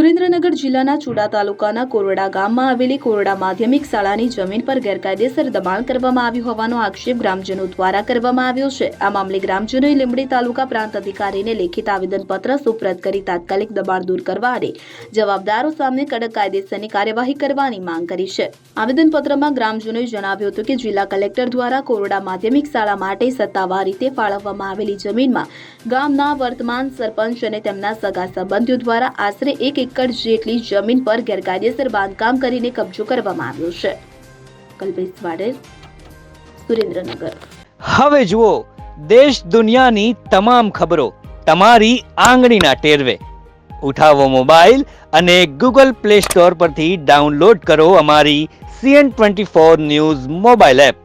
સુરેન્દ્રનગર જિલ્લાના ચુડા તાલુકાના કોરડા ગામમાં આવેલી કોરડા માધ્યમિક શાળાની જમીન પર ગેરકાયદેસર દબાણ કરવામાં આવ્યું હોવાનો આક્ષેપ ગ્રામજનો દ્વારા કરવામાં આવ્યો છે. આ મામલે ગ્રામજનોએ લીંબડી તાલુકા પ્રાંત અધિકારીને લેખિત આવેદનપત્ર સુપ્રત કરી તાત્કાલિક દબાણ દૂર કરવા અને જવાબદારો સામે કડક કાયદેસરની કાર્યવાહી કરવાની માંગ કરી છે. આવેદનપત્રમાં ગ્રામજનોએ જણાવ્યું હતું કે જિલ્લા કલેક્ટર દ્વારા કોરડા માધ્યમિક શાળા માટે સત્તાવાર રીતે ફાળવવામાં આવેલી જમીનમાં ગામના વર્તમાન સરપંચ અને તેમના સગા સંબંધીઓ દ્વારા આશરે એક એકર જેટલી જમીન પર ગેરકાયદેસર બાંધકામ કરીને કબજો કરવામાં આવ્યો છે. કલ્પેશ વાડેર સુરેન્દ્રનગર. હવે જુઓ, દેશ દુનિયાની તમામ ખબરો તમારી આંગળીના ટેરવે. ઉઠાવો મોબાઈલ અને ગૂગલ પ્લે સ્ટોર પરથી ડાઉનલોડ કરો અમારી CN twenty four news mobile app.